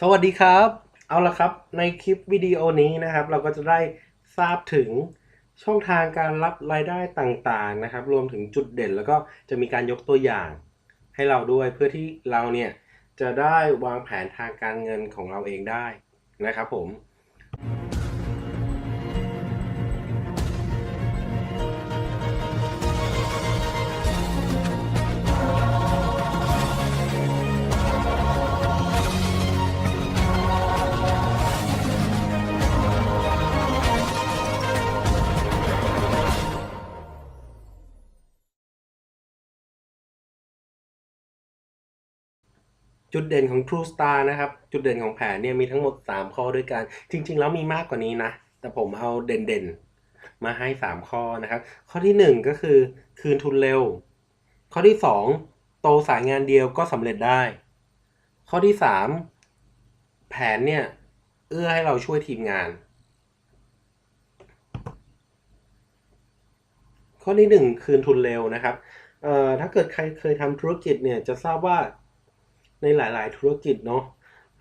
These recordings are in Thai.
สวัสดีครับ เอาละครับ ในคลิปวิดีโอนี้นะครับ เราก็จะได้ทราบถึงช่องทางการรับรายได้ต่างๆนะครับ รวมถึงจุดเด่น แล้วก็จะมีการยกตัวอย่างให้เราด้วยเพื่อที่เราเนี่ยจะได้วางแผนทางการเงินของเราเองได้นะครับผม จุดเด่นของ True Star นะครับ จุดเด่นของแผนเนี่ยมีทั้งหมด 3 ข้อด้วยกัน จริง ๆ แล้วมีมากกว่านี้นะ แต่ผมเอาเด่นๆ มาให้ 3 ข้อนะครับ ข้อที่ 1 ก็คือคืนทุนเร็ว ข้อที่ 2 โตสายงานเดียวก็สำเร็จได้ ข้อที่ 3 แผนเนี่ย เอื้อให้เราช่วยทีมงาน ข้อที่ 1 คืนทุนเร็วนะครับเอ่อถ้าเกิดใครเคยทำธุรกิจเนี่ยจะทราบว่า ในหลาย ๆ ธุรกิจเนาะ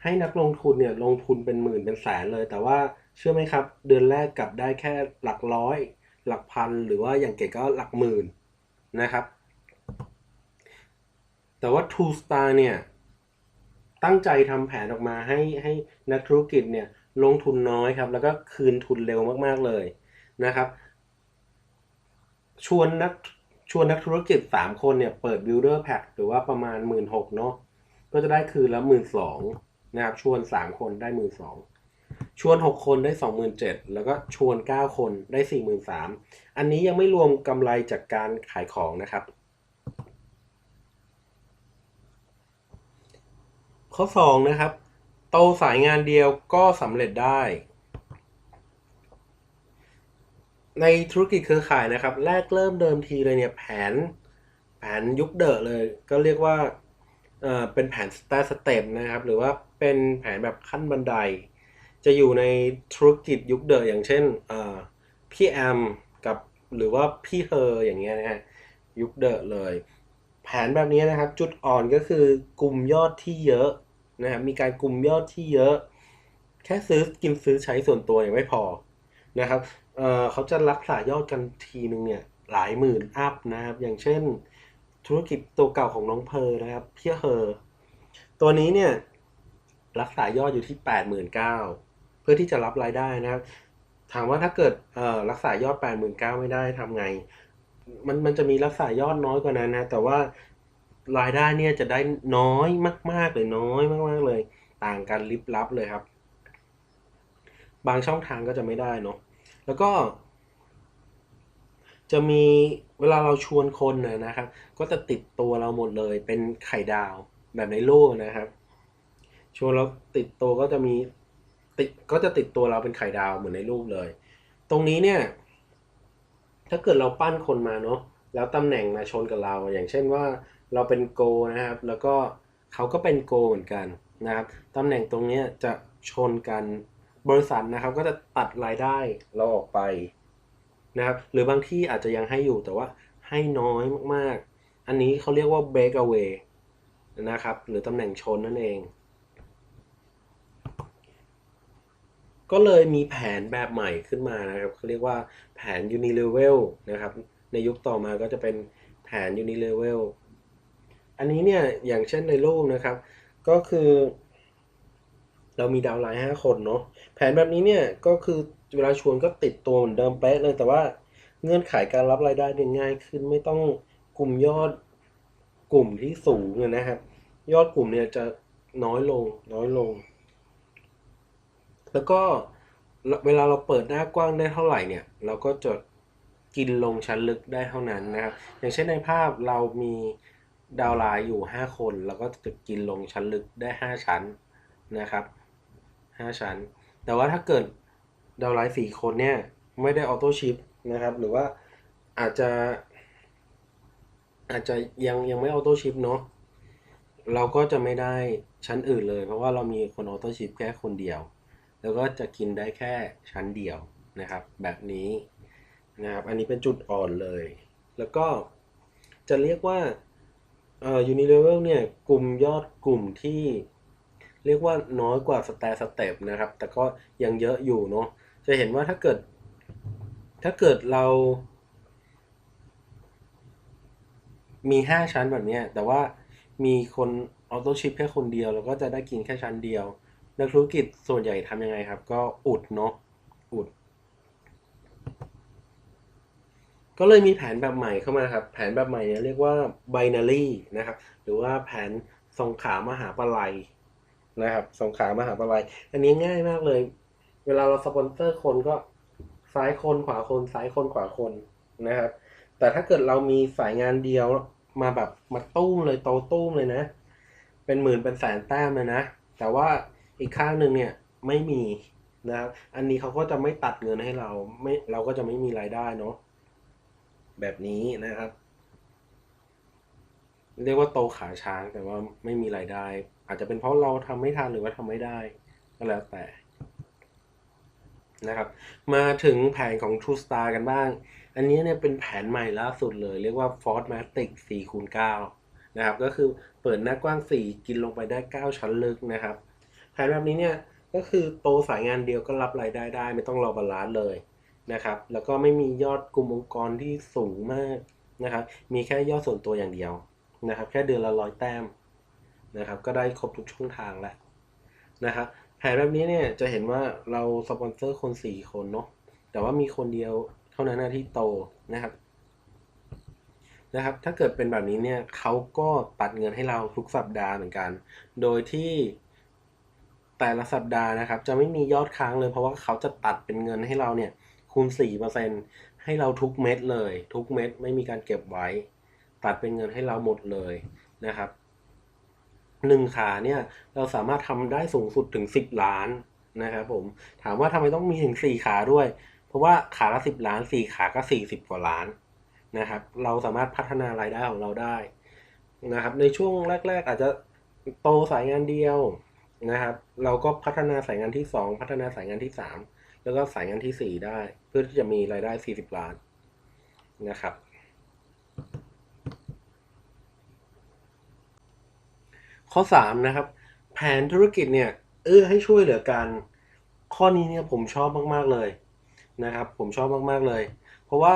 ให้นักลงทุนเนี่ยลงทุนเป็นหมื่นเป็นแสนเลย แต่ว่าเชื่อไหมครับ เดือนแรกกลับได้แค่หลักร้อย หลักพัน หรือว่าอย่างเก่งก็หลักหมื่นนะครับ แต่ว่า True Star เนี่ยตั้งใจทำแผนออกมาให้ให้นักธุรกิจเนี่ยลงทุนน้อยครับ แล้วก็คืนทุนเร็วมากๆเลยนะครับ ชวนนักชวนนักธุรกิจ 3 คนเนี่ยเปิด builder pack หรือว่าประมาณ 1 6ื่นเนาะ ก็จะได้คืนละหมื่นสองนะครับ ชวน3คนได้หมื่นสองชวน6คนได้27,000แล้วก็ชวน9คนได้43,000อันนี้ยังไม่รวมกำไรจากการขายของนะครับ ข้อ2นะครับ โตสายงานเดียวก็สำเร็จได้ในธุรกิจเครือข่ายนะครับ แรกเริ่มเดิมทีเลยเนี่ยแผน แผนยุคเดอะเลย ก็เรียกว่า เอ่อเป็นแผนสเตสเต็ปนะครับ หรือว่าเป็นแผนแบบขั้นบันได จะอยู่ในธุรกิจยุคเดอะอย่างเช่นเอ่อพี่แอมกับหรือว่าพี่เฮออย่างเงี้ยนะฮะยุคเดอะเลย แผนแบบนี้นะครับ จุดอ่อนก็คือกลุ่มยอดที่เยอะนะครับมีการกลุ่มยอดที่เยอะ แค่ซื้อกินซื้อใช้ส่วนตัวยังไม่พอนะครับเอ่อเขาจะรักษายอดกันทีนึงเนี่ยหลายหมื่นอัพนะครับ อย่างเช่น ธุรกิจตัวเก่าของน้องเพอร์นะครับเพี่เฮอร์ตัวนี้เนี่ยรักษายอดอยู่ที่แปดหมื่นเก้าเพื่อที่จะรับรายได้นะครับ ถามว่าถ้าเกิดรักษายอดแปดหมื่นเก้าไม่ได้ทำไง มันมันจะมีรักษายอดน้อยกว่านั้นนะแต่ว่ารายได้เนี่ยจะได้น้อยมาก ๆ เลยน้อยมาก ๆ เลย ต่างกันลิบลับเลยครับ บางช่องทางก็จะไม่ได้เนาะแล้วก็ จะมีเวลาเราชวนคนนะนะครับ ก็จะติดตัวเราหมดเลยเป็นไข่ดาวแบบในรูปนะครับ ชวนเราติดตัวก็จะมีติดก็จะติดตัวเราเป็นไข่ดาวเหมือนในรูปเลย ตรงนี้เนี่ย ถ้าเกิดเราปั้นคนมาเนาะแล้วตำแหน่งมาชนกับเรา อย่างเช่นว่าเราเป็นโกนะครับ แล้วก็เขาก็เป็นโกเหมือนกันนะครับตำแหน่งตรงนี้จะชนกันบริษัทนะครับ ก็จะตัดรายได้เราออกไป นะครับหรือบางที่อาจจะยังให้อยู่แต่ว่าให้น้อยมากๆ อันนี้เขาเรียกว่า break away นะครับหรือตำแหน่งชนนั่นเอง ก็เลยมีแผนแบบใหม่ขึ้นมานะครับเขาเรียกว่าแผน unilevel นะครับในยุคต่อมาก็จะเป็นแผน unilevel อันนี้เนี่ยอย่างเช่นในรูปนะครับ ก็คือ เรามีดาวไลน์ห้าคนเนาะแผนแบบนี้เนี่ยก็คือ เวลาชวนก็ติดตัวเหมือนเดิมเป๊ะเลย แต่ว่าเงื่อนไขการรับรายได้เนี่ยง่ายขึ้นไม่ต้องกลุ่มยอดกลุ่มที่สูงนะครับ ยอดกลุ่มเนี่ยจะน้อยลงน้อยลง แล้วก็เวลาเราเปิดหน้ากว้างได้เท่าไหร่เนี่ย เราก็จะกินลงชั้นลึกได้เท่านั้นนะครับ อย่างเช่นในภาพเรามีดาวไลน์อยู่ 5 คนเราก็จะกินลงชั้นลึกได้ 5 ชั้นนะครับ 5 ชั้น แต่ว่าถ้าเกิด ดาวไลน์4คนเนี่ย ไม่ได้ออโต้ชิปนะครับ หรือว่าอาจจะ อาจจะยังยังไม่ออโต้ชิปเนาะเราก็จะไม่ได้ชั้นอื่นเลย เพราะว่าเรามีคนออโต้ชิปแค่คนเดียว แล้วก็จะกินได้แค่ชั้นเดียวนะครับ แบบนี้นะครับ อันนี้เป็นจุดอ่อนเลย แล้วก็จะเรียกว่าเอ่อ Unilevel เนี่ย กลุ่มยอดกลุ่มที่เรียกว่าน้อยกว่าสแตสเต็ปนะครับ แต่ก็ยังเยอะอยู่เนาะ จะเห็นว่าถ้าเกิด ถ้าเกิดเรา มีห้าชั้นแบบนี้แต่ว่ามีคนออโต้ชิปแค่คนเดียวแล้วก็จะได้กินแค่ชั้นเดียว นักธุรกิจส่วนใหญ่ทำยังไงครับ ก็อุดเนาะอุด ก็เลยมีแผนแบบใหม่เข้ามาครับ แผนแบบใหม่เนี่ยเรียกว่า binary นะครับ หรือว่าแผนสงขามหาปลัยนะครับสงขามหาปลัยอันนี้ง่ายมากเลย เวลาเราสปอนเซอร์คนก็ซ้ายคนขวาคนซ้ายคนขวาคนนะครับ แต่ถ้าเกิดเรามีสายงานเดียวมาแบบมาตุ้มเลยโตตุ้มเลยนะ เป็นหมื่นเป็นแสนแต้มเลยนะ แต่ว่าอีกข้างหนึ่งเนี่ยไม่มีนะครับอันนี้เขาก็จะไม่ตัดเงินให้เราไม่เราก็จะไม่มีรายได้เนาะแบบนี้นะครับ เรียกว่าโตขาช้างแต่ว่าไม่มีรายได้ อาจจะเป็นเพราะเราทำไม่ทันหรือว่าทำไม่ได้ ก็แล้วแต่ นะครับ มาถึงแผนของ True Star กันบ้าง อันนี้เนี่ยเป็นแผนใหม่ล่าสุดเลย เรียกว่า Fortmatic 4คูณ9นะครับ ก็คือเปิดหน้ากว้าง 4 กินลงไปได้ 9 ชั้นลึกนะครับ แผนแบบนี้เนี่ยก็คือโตสายงานเดียวก็รับรายได้ได้ ไม่ต้องรอบาลานซ์เลยนะครับ แล้วก็ไม่มียอดกลุ่มองค์กรที่สูงมากนะครับ มีแค่ยอดส่วนตัวอย่างเดียวนะครับ แค่เดือนละร้อยแต้มนะครับ ก็ได้ครบทุกช่องทางแล้วนะครับ แผนแบบนี้เนี่ยจะเห็นว่าเราสปอนเซอร์คน4คนเนาะแต่ว่ามีคนเดียวเท่านั้นนะที่โตนะครับ นะครับ ถ้าเกิดเป็นแบบนี้เนี่ยเขาก็ตัดเงินให้เราทุกสัปดาห์เหมือนกัน โดยที่แต่ละสัปดาห์นะครับ จะไม่มียอดค้างเลยเพราะว่าเขาจะตัดเป็นเงินให้เราเนี่ย คูณ4%ให้เราทุกเม็ดเลย ทุกเม็ดไม่มีการเก็บไว้ ตัดเป็นเงินให้เราหมดเลยนะครับ หนึ่งขาเนี่ยเราสามารถทำได้สูงสุดถึง 10 ล้านนะครับผมถามว่าทำไมต้องมีถึง 4 ขาด้วย เพราะว่าขาละ 10 ล้าน 4 ขาก็ 40 กว่าล้านนะครับเราสามารถพัฒนารายได้ของเราได้นะครับในช่วงแรก ๆ อาจจะโตสายงานเดียวนะครับเราก็พัฒนาสายงานที่ 2 พัฒนาสายงานที่ 3 แล้วก็สายงานที่ 4 ได้ เพื่อที่จะมีรายได้ 40 ล้านนะครับ ข้อ 3 นะครับ แผนธุรกิจเนี่ยเอื้อให้ช่วยเหลือกัน ข้อนี้เนี่ยผมชอบมากๆเลยนะครับ ผมชอบมากๆเลย เพราะว่า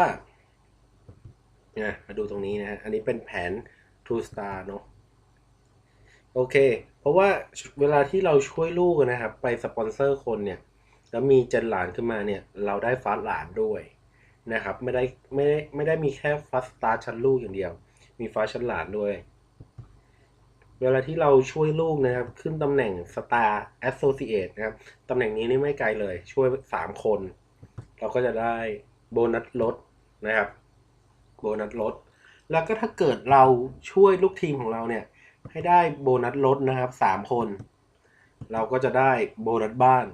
เนี่ยมาดูตรงนี้นะฮะอันนี้เป็นแผน True Star เนาะโอเค เพราะว่าเวลาที่เราช่วยลูกนะครับ ไปสปอนเซอร์คนเนี่ยแล้วมีเจนหลานขึ้นมาเนี่ย เราได้ฟาสหลานด้วยนะครับ ไม่ได้ไม่ได้ไม่ได้มีแค่ฟาสตาร์ชั้นลูกอย่างเดียว มีฟาสชั้นหลานด้วย เวลาที่เราช่วยลูกนะครับ ขึ้นตำแหน่ง Star Associate นะครับ ตำแหน่งนี้นี่ไม่ไกลเลย ช่วย 3 คน เราก็จะได้โบนัสลดนะครับ โบนัสลด แล้วก็ถ้าเกิดเราช่วยลูกทีมของเราเนี่ย ให้ได้โบนัสลดนะครับสามคน เราก็จะได้โบนัสบ้าน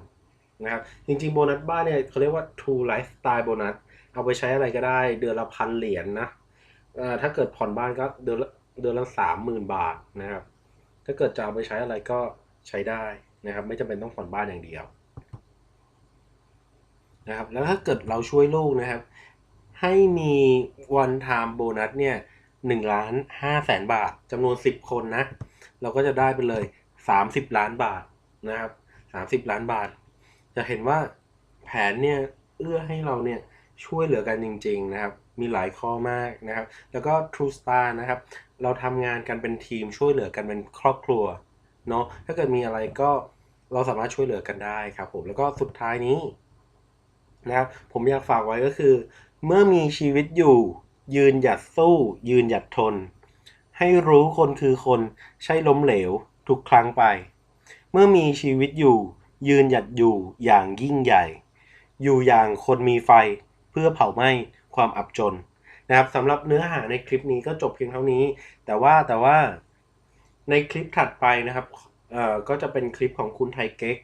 นะครับ จริงๆ โบนัสบ้านเนี่ยเขาเรียกว่า True Lifestyle Bonus เอาไปใช้อะไรก็ได้ เดือนละพันเหรียญนนะถ้าเกิดผ่อนบ้านก็เดือนละเดือนละสามหมื่นบาทนะครับ ถ้าเกิดจะเอาไปใช้อะไรก็ใช้ได้นะครับ ไม่จำเป็นต้องผ่อนบ้านอย่างเดียวนะครับแล้วถ้าเกิดเราช่วยลูกนะครับ ให้มี one time bonus เนี่ยหนึ่งล้านห้าแสนบาทจำนวนสิบคนนะ เราก็จะได้ไปเลยสามสิบล้านบาทนะครับสามสิบล้านบาท จะเห็นว่าแผนเนี่ยเอื้อให้เราเนี่ยช่วยเหลือกันจริง ๆนะครับ มีหลายข้อมากนะครับ แล้วก็ True Star นะครับ เราทำงานกันเป็นทีมช่วยเหลือกันเป็นครอบครัวเนาะถ้าเกิดมีอะไรก็เราสามารถช่วยเหลือกันได้ครับผมแล้วก็สุดท้ายนี้นะครับผมอยากฝากไว้ก็คือ เมื่อมีชีวิตอยู่ ยืนหยัดสู้ ยืนหยัดทน ให้รู้คนคือคนใช่ล้มเหลวทุกครั้งไป เมื่อมีชีวิตอยู่ ยืนหยัดอยู่อย่างยิ่งใหญ่ อยู่อย่างคนมีไฟเพื่อเผาไหม้ ความอับจนนะครับสำหรับเนื้อหาในคลิปนี้ก็จบเพียงเท่านี้ แต่ว่าแต่ว่าในคลิปถัดไปนะครับเอ่อก็จะเป็นคลิปของคุณไทเก๊ก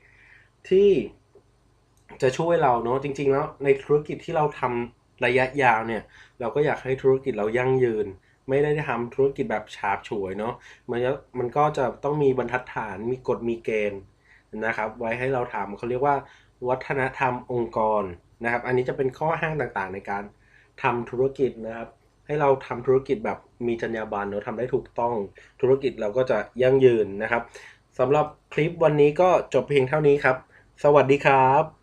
ที่จะช่วยเราเนาะจริง ๆ แล้วในธุรกิจที่เราทำระยะยาวเนี่ยเราก็อยากให้ธุรกิจเรายั่งยืน ไม่ได้ทำธุรกิจแบบฉาบฉวยเนาะมันจะมันก็จะต้องมีบรรทัดฐานมีกฎมีเกณฑ์นะครับ ไว้ให้เราทำเขาเรียกว่า วัฒนธรรมองค์กรนะครับ อันนี้จะเป็นข้อห้างต่างๆในการ ทำธุรกิจนะครับ ให้เราทำธุรกิจแบบมีจรรยาบรรณเราทำได้ถูกต้องธุรกิจเราก็จะยั่งยืนนะครับสำหรับคลิปวันนี้ก็จบเพียงเท่านี้ครับ สวัสดีครับ